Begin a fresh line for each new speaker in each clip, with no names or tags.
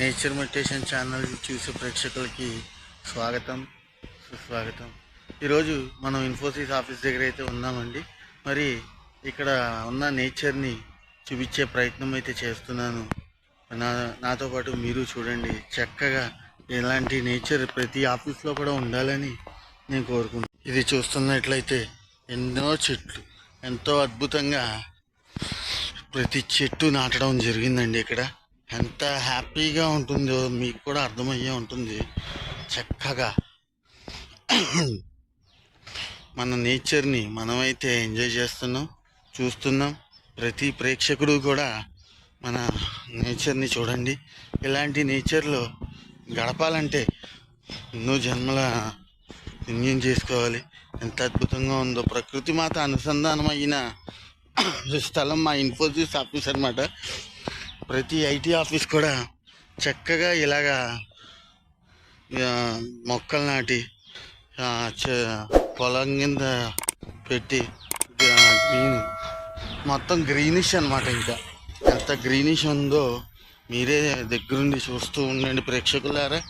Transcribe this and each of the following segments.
Nature meditation channel చూసే ప్రేక్షకులకి స్వాగతం సుస్వాగతం. ఈరోజు మనం ఇన్ఫోసిస్ ఆఫీస్ దగ్గర అయితే ఉన్నామండి. మరి ఇక్కడ ఉన్న నేచర్ని చూపించే ప్రయత్నం అయితే చేస్తున్నాను. నా నాతో పాటు మీరు చూడండి చక్కగా ఇలాంటి నేచర్ ప్రతి ఆఫీస్లో కూడా ఉండాలని నేను కోరుకుంటున్నాను. ఇది చూస్తున్నట్లయితే ఎన్నో చెట్లు ఎంతో అద్భుతంగా ప్రతి చెట్టు నాటడం జరిగిందండి ఇక్కడ. ఎంత హ్యాపీగా ఉంటుందో మీకు కూడా అర్థమయ్యే ఉంటుంది. చక్కగా మన నేచర్ని మనమైతే ఎంజాయ్ చేస్తున్నాం చూస్తున్నాం. ప్రతి ప్రేక్షకుడు కూడా మన నేచర్ని చూడండి. ఇలాంటి నేచర్లో గడపాలంటే ఎన్నో జన్మల పుణ్యం చేసుకోవాలి. ఎంత అద్భుతంగా ఉందో. ప్రకృతి మాత అనుసంధానమైన స్థలం మా ఇన్ఫోసిస్ ఆఫీస్ అనమాట ప్రతి ఐటీ ఆఫీస్ కూడా చక్కగా ఇలాగా మొక్కలు నాటి చ- పొలం కింద పెట్టి గ్రీన్ మొత్తం గ్రీనిష్ అనమాట ఇంకా. ఎంత గ్రీనిష్ ఉందో మీరే దగ్గరుండి చూస్తూ ఉండండి ప్రేక్షకులారా.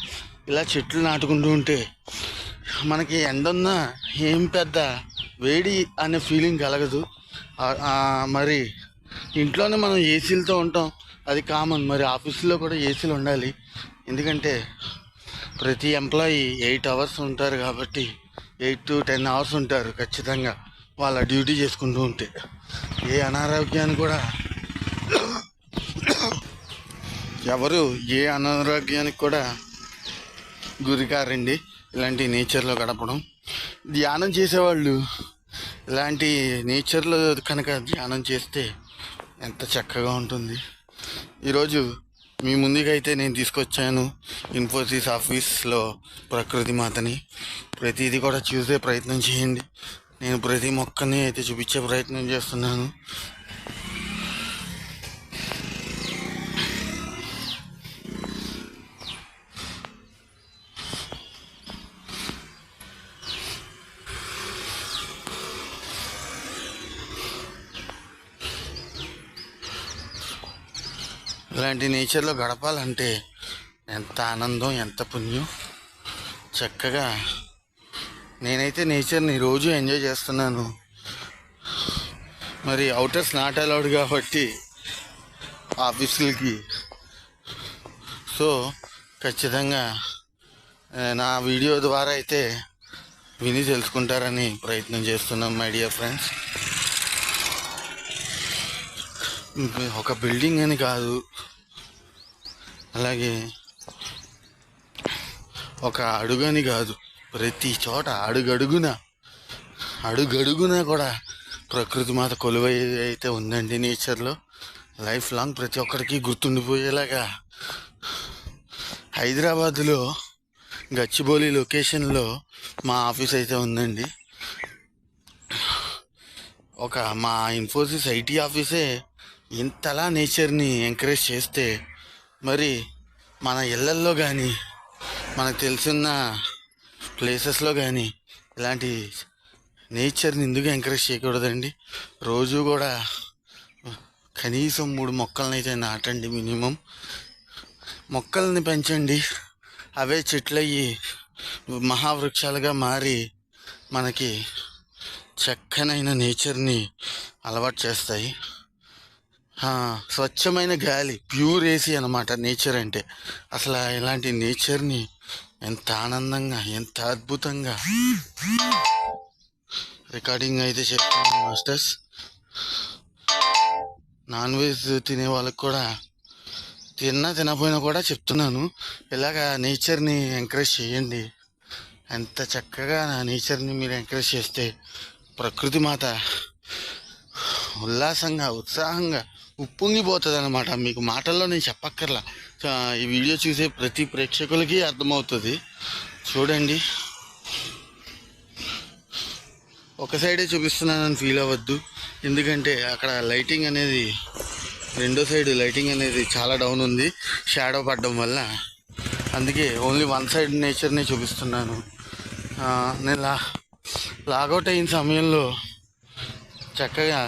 ఇలా చెట్లు నాటుకుంటూ ఉంటే మనకి ఎండన్నా ఏం పెద్ద వేడి అనే ఫీలింగ్ కలగదు. మరి ఇంట్లోనే మనం ఏసీలతో ఉంటాం. అది కామన్ మరి ఆఫీసులో కూడా ఏసీలు ఉండాలి. ఎందుకంటే ప్రతి ఎంప్లాయీ ఎయిట్ అవర్స్ ఉంటారు కాబట్టి ఎయిట్ టు టెన్ అవర్స్ ఉంటారు ఖచ్చితంగా. వాళ్ళ డ్యూటీ చేసుకుంటూ ఉంటే. ఏ అనారోగ్యాన్ని కూడా ఎవరు ఏ అనారోగ్యానికి కూడా గురికారండి. ఇలాంటి నేచర్లో గడపడం. ధ్యానం చేసేవాళ్ళు ఇలాంటి నేచర్లో కనుక ధ్యానం చేస్తే ఎంత చక్కగా ఉంటుంది. ఈరోజు మీ ముందుకైతే నేను తీసుకొచ్చాను ఇన్ఫోసిస్ ఆఫీస్లో ప్రకృతి మాతని. ప్రతిదీ కూడా చూసే ప్రయత్నం చేయండి. నేను ప్రతి మొక్కని అయితే చూపించే ప్రయత్నం చేస్తున్నాను. ఇలాంటి నేచర్లో గడపాలంటే ఎంత ఆనందం ఎంత పుణ్యం. చక్కగా నేనైతే నేచర్ని రోజు ఎంజాయ్ చేస్తున్నాను. మరి అవుటర్స్ నాట్ అలౌడ్ కాబట్టి ఆఫీసులకి. సో ఖచ్చితంగా నా వీడియో ద్వారా అయితే విని తెలుసుకుంటారని ప్రయత్నం చేస్తున్నాం మై డియర్ ఫ్రెండ్స్. ఒక బిల్డింగ్ అని కాదు అలాగే ఒక అడుగని కాదు ప్రతి చోట అడుగడుగున అడుగడుగున కూడా ప్రకృతి మాత కొలువై అయితే ఉందండి నేచర్లో లైఫ్ లాంగ్ ప్రతి ఒక్కరికి గుర్తుండిపోయేలాగా. హైదరాబాద్లో గచ్చిబౌలి లొకేషన్లో మా ఆఫీస్ అయితే ఉందండి. ఒక మా ఇన్ఫోసిస్ ఐటీ ఆఫీసే ఇంతలా నేచర్ని ఎంకరేజ్ చేస్తే మరి మన ఇళ్ళల్లో కానీ మనకు తెలిసిన ప్లేసెస్లో కానీ ఇలాంటి నేచర్ని ఎందుకు ఎంకరేజ్ చేయకూడదండి? రోజు కూడా కనీసం మూడు మొక్కలని అయితే నాటండి మినిమం. మొక్కల్ని పెంచండి. అవే చెట్లయ్యి మహావృక్షాలుగా మారి మనకి చక్కనైన నేచర్ని అలవాటు చేస్తాయి. స్వచ్ఛమైన గాలి ప్యూర్ ఏసీ అనమాట నేచర్ అంటే. అసలు ఇలాంటి నేచర్ని ఎంత ఆనందంగా ఎంత అద్భుతంగా. రికార్డింగ్ అయితే చేస్తాను మాస్టర్స్. నాన్ వెజ్ తినే వాళ్ళకి కూడా తిన్నా తినపోయినా కూడా చెప్తున్నాను. ఇలాగ నేచర్ని ఎంకరేజ్ చేయండి. ఎంత చక్కగా నా నేచర్ని మీరు ఎంకరేజ్ చేస్తే ప్రకృతి మాత ఉల్లాసంగా ఉత్సాహంగా ఉప్పొంగిపోతుంది అనమాట మీకు మాటల్లో నేను చెప్పక్కర్లా. ఈ వీడియో చూసే ప్రతి ప్రేక్షకులకి అర్థమవుతుంది. చూడండి. ఒక సైడే చూపిస్తున్నానని ఫీల్ అవ్వద్దు. ఎందుకంటే అక్కడ లైటింగ్ అనేది రెండో సైడ్ లైటింగ్ అనేది చాలా డౌన్ ఉంది. షాడో పడడం వల్ల. అందుకే ఓన్లీ వన్ సైడ్ నేచర్నే చూపిస్తున్నాను. నేను లా లాగౌట్ అయిన సమయంలో చక్కగా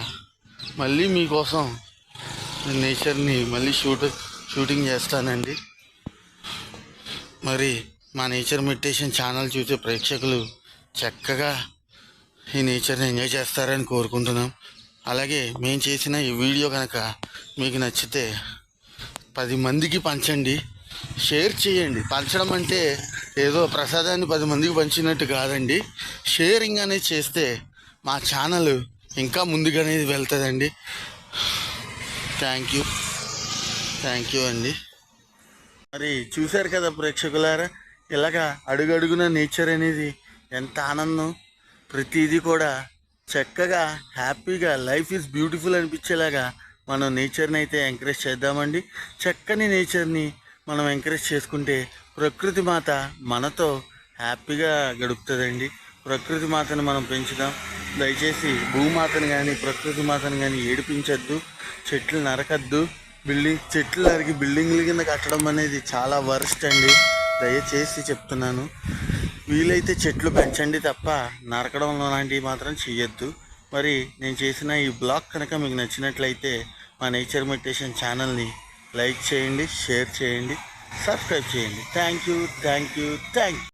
మళ్ళీ మీకోసం నేచర్ని మళ్ళీ షూట్ షూటింగ్ చేస్తానండి. మరి మా నేచర్ మెడిటేషన్ ఛానల్ చూసే ప్రేక్షకులు చక్కగా ఈ నేచర్ని ఎంజాయ్ చేస్తారని కోరుకుంటున్నాం. అలాగే మేము చేసిన ఈ వీడియో కనుక మీకు నచ్చితే పది మందికి పంచండి. షేర్ చేయండి. పంచడం అంటే ఏదో ప్రసాదాన్ని పది మందికి పంచినట్టు కాదండి. షేరింగ్ అనేది చేస్తే మా ఛానల్ ఇంకా ముందుగానే వెళ్తుందండి. థ్యాంక్ యూ థ్యాంక్ యూ అండి. మరి చూశారు కదా ప్రేక్షకులారా ఇలాగా అడుగడుగున నేచర్ అనేది ఎంత ఆనందం. ప్రతిదీ కూడా చక్కగా హ్యాపీగా లైఫ్ ఈజ్ బ్యూటిఫుల్ అనిపించేలాగా మనం నేచర్ని అయితే ఎంకరేజ్ చేద్దామండి. చక్కని నేచర్ని మనం ఎంకరేజ్ చేసుకుంటే ప్రకృతి మాత మనతో హ్యాపీగా గడుపుతుందండి. ప్రకృతి మాతను మనం పెంచుదాం. దయచేసి భూమాతను కానీ ప్రకృతి మాతను కానీ ఏడిపించద్దు. చెట్లు నరకద్దు. బిల్డింగ్ చెట్లు నరికి బిల్డింగ్ల కింద కట్టడం అనేది చాలా వరస్ట్ అండి. దయచేసి చెప్తున్నాను. వీలైతే చెట్లు పెంచండి తప్ప నరకడం లాంటివి మాత్రం చేయొద్దు మరి నేను చేసిన ఈ బ్లాగ్ కనుక మీకు నచ్చినట్లయితే మా నేచర్ మెడిటేషన్ ఛానల్ని లైక్ చేయండి షేర్ చేయండి సబ్స్క్రైబ్ చేయండి. Thank you thank you thank you.